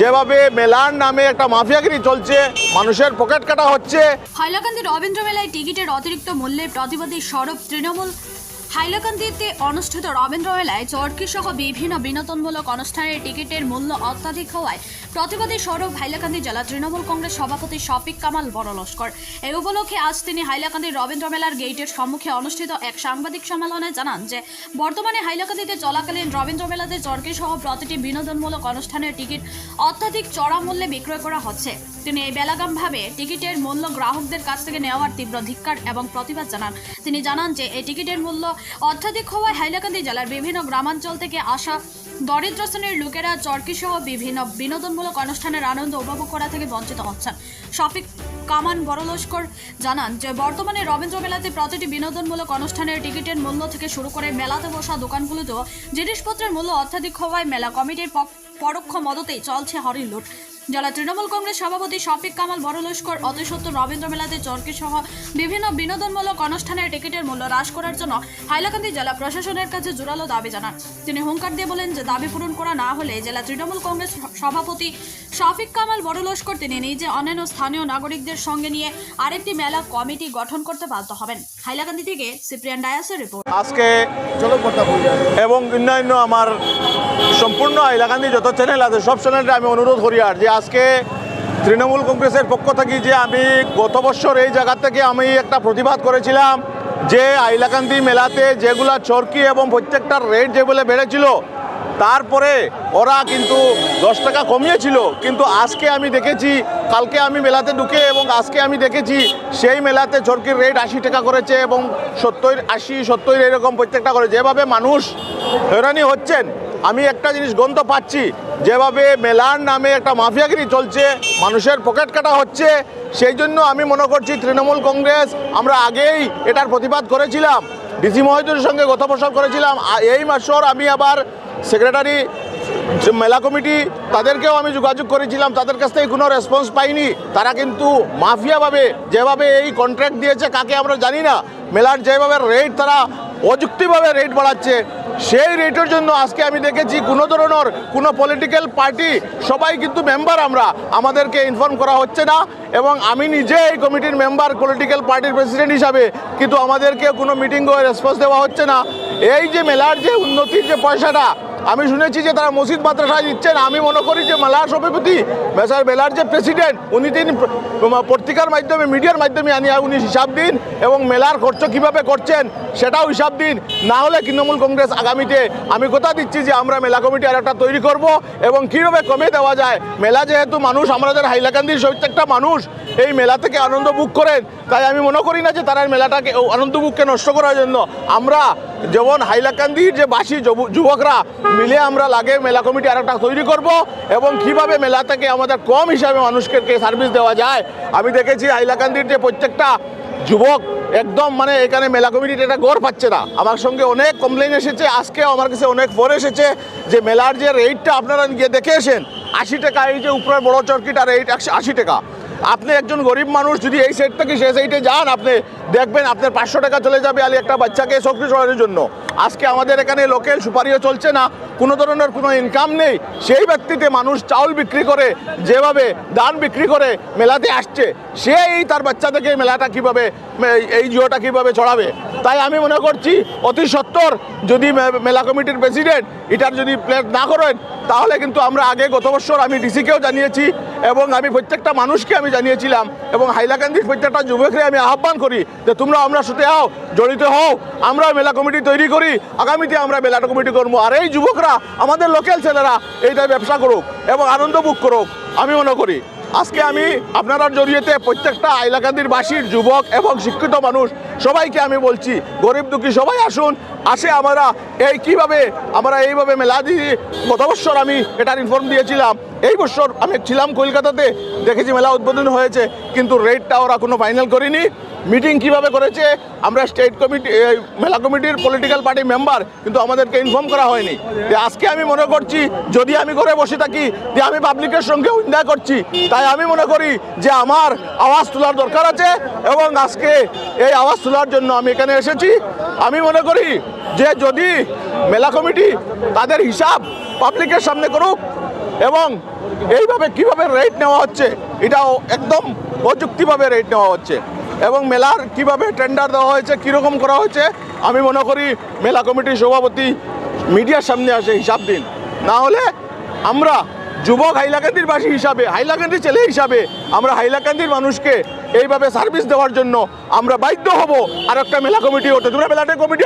যেভাবে মেলার নামে একটা মাফিয়াগিরি চলছে, মানুষের পকেট কাটা হচ্ছে। হাইলাকান্দি রবীন্দ্র মেলায় টিকিটের অতিরিক্ত মূল্যে প্রতিবাদী সরব তৃণমূল হাইলাকান্দিতে অনুষ্ঠিত রবীন্দ্র মেলায় চরকি সহ বিভিন্ন বিনোদনমূলক অনুষ্ঠানের টিকিটের মূল্য অত্যাধিক হওয়ায় প্রতিবাদী সরব হাইলাকান্দি জেলা তৃণমূল কংগ্রেস সভাপতি শফিক কামাল বড় লস্কর এই উপলক্ষে আজ তিনি হাইলাকান্দি রবীন্দ্র মেলার গেটের সম্মুখে অনুষ্ঠিত এক সাংবাদিক সম্মেলনে জানান যে, বর্তমানে হাইলাকান্দিতে চলাকালীন রবীন্দ্র মেলাতে চরকি সহ প্রতিটি বিনোদনমূলক অনুষ্ঠানের টিকিট অত্যাধিক চড়া মূল্যে বিক্রয় করা হচ্ছে। তিনি এই বেলাগামভাবে টিকিটের মূল্য গ্রাহকদের কাছ থেকে নেওয়ার তীব্র ধিক্কার এবং প্রতিবাদ জানান। তিনি জানান যে, এই টিকিটের মূল্য অত্যাধিক হওয়ায় হাইলাকান্দি জেলার বিভিন্ন গ্রামাঞ্চল থেকে আসা দরিদ্র শ্রেণির লোকেরা চরকি সহ বিভিন্ন বিনোদনমূলক অনুষ্ঠানের আনন্দ উপভোগ করা থেকে বঞ্চিত হচ্ছেন। শফিক কামান বড়লস্কর জানান যে, বর্তমানে রবীন্দ্র মেলাতে প্রতিটি বিনোদনমূলক অনুষ্ঠানের টিকিটের মূল্য থেকে শুরু করে মেলাতে বসা দোকানগুলোতেও জিনিসপত্রের মূল্য অত্যাধিক হওয়ায় মেলা কমিটির পরোক্ষ মদতেই চলছে হরির লুট। জেলা তৃণমূল কংগ্রেস সভাপতি শফিক কামাল বড়লস্কর লস্কর সত্য রবীন্দ্র মেলাতে চরকি সহ বিভিন্ন বিনোদনমূলক অনুষ্ঠানের টিকিটের মূল্য হ্রাস করার জন্য হাইলাকান্দি জেলা প্রশাসনের কাছে জোরালো দাবি জানান। তিনি হুঙ্কার দিয়ে বলেন যে, দাবি পূরণ করা না হলে জেলা তৃণমূল কংগ্রেস সভাপতি শফিক কামাল বড়লস্কর তিনি নিজে অন্যান্য স্থানীয় নাগরিকদের সঙ্গে নিয়ে আরেকটি মেলা কমিটি গঠন করতে বাধ্য হবেন। হাইলাকান্দি থেকে সিপ্রিয়ান ডায়াসের রিপোর্ট। আজকে এবং অন্যান্য আমার সম্পূর্ণ এলাকান্দি যত চ্যানেল আছে, সব চ্যানেলটা আমি অনুরোধ করি আর যে আজকে তৃণমূল কংগ্রেসের পক্ষ থেকে যে আমি গত বছর এই জায়গা থেকে আমি একটা প্রতিবাদ করেছিলাম যে আইলাকান্দি মেলাতে যেগুলা চরকি এবং প্রত্যেকটার রেট যেগুলো বেড়েছিল তারপরে ওরা কিন্তু দশ টাকা কমিয়েছিল। কিন্তু আজকে আমি দেখেছি, কালকে আমি মেলাতে ঢুকে এবং আজকে আমি দেখেছি, সেই মেলাতে চরকির রেট আশি টাকা করেছে এবং সত্তর, আশি, সত্তর এরকম প্রত্যেকটা করে। যেভাবে মানুষ হয়রানি হচ্ছেন, আমি একটা জিনিস গন্ধ পাচ্ছি, যেভাবে মেলার নামে একটা মাফিয়াগিরি চলছে, মানুষের পকেট কাটা হচ্ছে, সেই জন্য আমি মনে করছি তৃণমূল কংগ্রেস, আমরা আগেই এটার প্রতিবাদ করেছিলাম, ডিসি মহোদয়ের সঙ্গে গত বছর করেছিলাম এই মাসর আমি আবার সেক্রেটারি মেলা কমিটি, তাদেরকেও আমি যোগাযোগ করেছিলাম, তাদের কাছ থেকে কোনো রেসপন্স পাইনি। তারা কিন্তু মাফিয়াভাবে যেভাবে এই কন্ট্রাক্ট দিয়েছে, কাকে আমরা জানি না, মেলার যেভাবে রেট তারা অযুক্তিভাবে রেট বাড়াচ্ছে, সেই রেটের জন্য আজকে আমি দেখেছি কোনো ধরনের কোনো পলিটিক্যাল পার্টি সবাই কিন্তু মেম্বার আমরা, আমাদেরকে ইনফর্ম করা হচ্ছে না এবং আমি নিজে এই কমিটির মেম্বার পলিটিক্যাল পার্টির প্রেসিডেন্ট হিসাবে কিন্তু আমাদেরকে কোনো মিটিং রেসপন্স দেওয়া হচ্ছে না। এই যে মেলার যে উন্নতির যে পয়সাটা, আমি শুনেছি যে তারা মসজিদ মাদ্রাসায় দিচ্ছেন। আমি মনে করি যে মেলার সভাপতি মেসার মেলার যে প্রেসিডেন্ট, উনি তিনি পত্রিকার মাধ্যমে, মিডিয়ার মাধ্যমে আনি উনি হিসাব দিন এবং মেলার খরচ কীভাবে করছেন সেটাও হিসাব দিন। না হলে তৃণমূল কংগ্রেস আগামীতে, আমি কথা দিচ্ছি যে আমরা মেলা কমিটি আর একটা তৈরি করব এবং কীভাবে কমে দেওয়া যায়। মেলা যেহেতু মানুষ আমাদের হাইলাকান্দির প্রত্যেকটা মানুষ এই মেলা থেকে আনন্দ বুক করেন। তাই আমি মনে করি না যে তারা মেলাটাকে আনন্দ বুককে নষ্ট করার জন্য। আমরা যেমন হাইলাকান্দির যে বাসী যুব- যুবকরা মিলে আমরা লাগে মেলা কমিটি আর একটা তৈরি করব এবং কীভাবে মেলা থেকে আমাদের কম হিসাবে মানুষকে সার্ভিস দেওয়া যায়। আমি দেখেছি হাইলাকান্দির যে প্রত্যেকটা যুবক একদম মানে এখানে মেলা কমিটির এটা গড় পাচ্ছে না। আমার সঙ্গে অনেক কমপ্লেন এসেছে, আজকেও আমার কাছে অনেক ফোন এসেছে যে মেলার যে রেটটা আপনারা গিয়ে দেখে এসেন আশি টাকা, এই যে উপরের বড় চরকিটা রেট একশো আশি টাকা। আপনি একজন গরিব মানুষ, যদি এই সেট থেকে সে সাইডে যান, আপনি দেখবেন আপনার পাঁচশো টাকা চলে যাবে আলি একটা বাচ্চাকে সক্রিয় চড়ানোর জন্য। আজকে আমাদের এখানে লোকেল সুপারিও চলছে না, কোনো ধরনের কোনো ইনকাম নেই। সেই ব্যক্তিতে মানুষ চাউল বিক্রি করে, যেভাবে ধান বিক্রি করে মেলাতে আসছে সে এই তার বাচ্চা থেকে মেলাটা কীভাবে, এই জিওটা কীভাবে ছড়াবে? তাই আমি মনে করছি, অতি সত্তর যদি মেলা কমিটির প্রেসিডেন্ট এটার যদি প্লেট না করেন, তাহলে কিন্তু আমরা আগে গত বছর আমি ডিসিকেও জানিয়েছি এবং আমি প্রত্যেকটা মানুষকে আমি জানিয়েছিলাম এবং হাইলাকান্দির প্রত্যেকটা যুবকরে আমি আহ্বান করি যে তোমরা আমরা সাথে হও জড়িত হও, আমরা মেলা কমিটি তৈরি করি। আগামীতে আমরা মেলা কমিটি করব। আর এই যুবকরা, আমাদের লোকাল ছেলেরা এইটা ব্যবসা করুক এবং আনন্দ বুক করুক, আমি মনে করি। আজকে আমি আপনার জড়িয়েতে প্রত্যেকটা এলাকাদির বাসীর যুবক এবং শিক্ষিত মানুষ, সবাইকে আমি বলছি, গরিব দুঃখী সবাই আসুন, আসে আমরা এই কীভাবে, আমরা এইভাবে মেলা দিয়ে, গত বছর আমি এটার ইনফর্ম দিয়েছিলাম। এই বছর আমি ছিলাম কলকাতাতে, দেখেছি মেলা উদ্বোধন হয়েছে, কিন্তু রেটটা ওরা কোনো ফাইনাল করিনি। মিটিং কীভাবে করেছে? আমরা স্টেট কমিটি মেলা কমিটির পলিটিক্যাল পার্টি মেম্বার কিন্তু আমাদেরকে ইনফর্ম করা হয়নি। যে আজকে আমি মনে করছি, যদি আমি ঘরে বসে থাকি, যে আমি পাবলিকের সঙ্গে অন্যায় করছি, তাই আমি মনে করি যে আমার আওয়াজ তোলার দরকার আছে এবং আজকে এই আওয়াজ তোলার জন্য আমি এখানে এসেছি। আমি মনে করি যে যদি মেলা কমিটি তাদের হিসাব পাবলিকের সামনে করুক এবং এইভাবে কীভাবে রেট নেওয়া হচ্ছে, এটাও একদম প্রযুক্তিভাবে রেট নেওয়া হচ্ছে। এবং মেলার কীভাবে টেন্ডার দেওয়া হয়েছে, কীরকম করা হয়েছে, আমি মনে করি মেলা কমিটির সভাপতি মিডিয়ার সামনে আসে হিসাব দিন। না হলে আমরা যুবক হাইলাকান্দির বাসী হিসাবে হাইলাকান্দির ছেলে হিসাবে আমরা হাইলাকান্দির মানুষকে এইভাবে সার্ভিস দেওয়ার জন্য আমরা বাধ্য হব। আর একটা মেলা কমিটি হতে, তোমরা মেলাটে কমিটি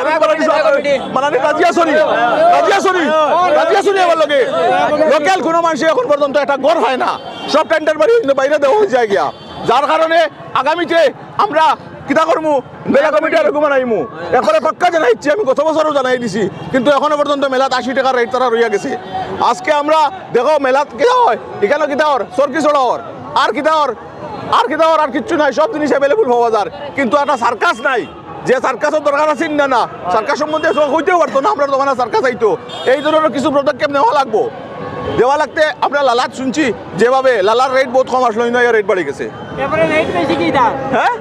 মানে রাজি আসনি রাজি আসনি রাজি আমার লগে। লোকাল কোনো মানুষ এখন পর্যন্ত একটা গড় হয় না। সব টেন্ডার বাড়ি বাইরে দেওয়া হয়ে যায় গিয়া। যার কারণে আগামীতে আমরা কিতা করমু মেলা কমিটি আর রকম আনাইমু এখন পাক্কা জানাইছি আমি গত বছরও জানাই দিছি, কিন্তু এখনও পর্যন্ত মেলাত আশি টাকার রেট তারা রইয়া গেছে। আজকে আমরা দেখো মেলাত কিতা হয় এখানে কিতা হর সরকি চড়া হর আর কিতা হর আর কিতা হর আর কিচ্ছু নাই, সব জিনিস অ্যাভেলেবল পাওয়া যায় কিন্তু একটা সার্কাস নাই, যে সার্কাসের দরকার আছে না না। সার্কাস সম্বন্ধে হইতেও পারতো না, আমরা দোকানে সার্কাস আইতো। এই ধরনের কিছু পদক্ষেপ নেওয়া লাগবো। দেওয়া লাগতে আমরা লালাত শুনছি যেভাবে লালার রেট বহুত কম আসলো ইন্ডিয়া রেট বাড়ি গেছে। হ্যাঁ?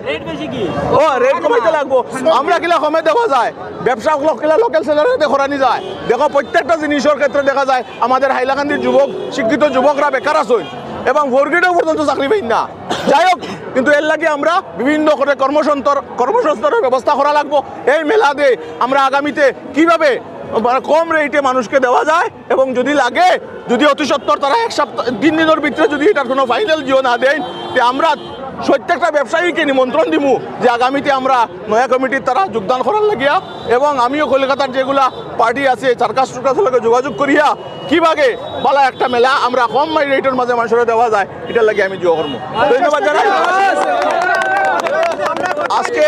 ও রেট কমাইতে লাগবো। আমরা কিলা কমে দেওয়া যায়। ব্যবসা কিলা লোকাল সেলারে দেখরানি যায়। দেখো প্রত্যেকটা জিনিসের ক্ষেত্রে দেখা যায় আমাদের হাইলাকান্দির যুবক শিক্ষিত যুবকরা বেকার আছেন এবং ফোরগ্রেডেও পর্যন্ত চাকরি পাই না। যাই হোক কিন্তু এর লাগে আমরা বিভিন্ন করে কর্মসন্তর কর্মসংস্থানের ব্যবস্থা করা লাগবো। এই মেলা দিয়ে আমরা আগামীতে কীভাবে কম রেটে মানুষকে দেওয়া যায় এবং যদি লাগে যদি অতি সত্তর তারা এক সপ্তাহ তিন দিনের ভিতরে যদি এটার কোনো ফাইনাল জিও না দেন তে আমরা প্রত্যেকটা ব্যবসায়ীকে নিমন্ত্রণ দিমু যে আগামীতে আমরা নয়া কমিটির তারা যোগদান করার লাগিয়া এবং আমিও কলকাতার যেগুলা পার্টি আছে চারকাশ টুকাশের লগে যোগাযোগ করিয়া কীভাবে বলা একটা মেলা আমরা কম রেটের মাঝে মানুষের দেওয়া যায় এটার লাগে আমি যোগ করব ধন্যবাদ জানাই। আজকে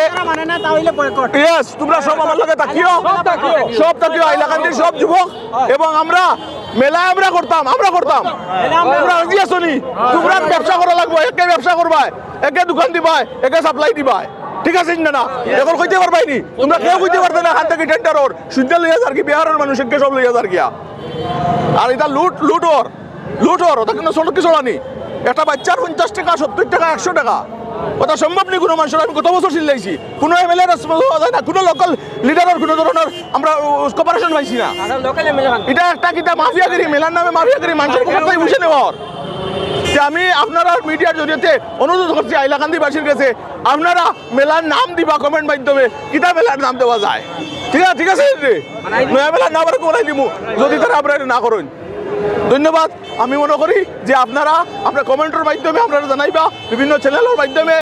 ইয়েস তোমরা সব আমার তাকিও। সব তাকিও সব যুবক। এবং আমরা মেলা আমরা করতাম আমরা করতাম। তোমরা ব্যবসা করা একে ব্যবসা করবা একে দোকান দিবা একে সাপ্লাই দিবা ঠিক আছে না? এখন কইতে পারবাই তোমরা কেউ কইতে পারতে না হাত থেকে টেন্ডারর শুনতে লইয়া যার কি, বিহারের মানুষকে সব লইয়া যার গিয়া। আর এটা লুট লুটর লুটর ওটা কিন্তু ছোট কিছু একটা বাচ্চার পঞ্চাশ টাকা, সত্তর টাকা, একশো টাকা। ওটা সম্ভব নেই কোনো মানুষের। আমি কত বছর চিল্লাইছি। কোনো এম এল এ হওয়া যায় না কোনো লোকাল লিডারের কোনো ধরনের আমরা কপারেশন পাইছি না। এটা একটা কিতা মাফিয়াগিরি মেলার নামে মাফিয়াগিরি মানুষের থেকে বুঝে নেওয়ার। যে আমি আপনারা মিডিয়ার জরিয়তে অনুরোধ করছি আইলাকান্দিবাসীর কাছে আপনারা মেলার নাম দিবা কমেন্ট মাধ্যমে কিতা মেলার নাম দেওয়া যায়। ঠিক আছে ঠিক আছে নয়া মেলার নাম আর কোনাই দিব যদি তারা আপনারা না করেন। ধন্যবাদ। আমি মনে করি যে আপনারা আপনার কমেন্টের মাধ্যমে আপনারা জানাইবা বিভিন্ন চ্যানেলের মাধ্যমে।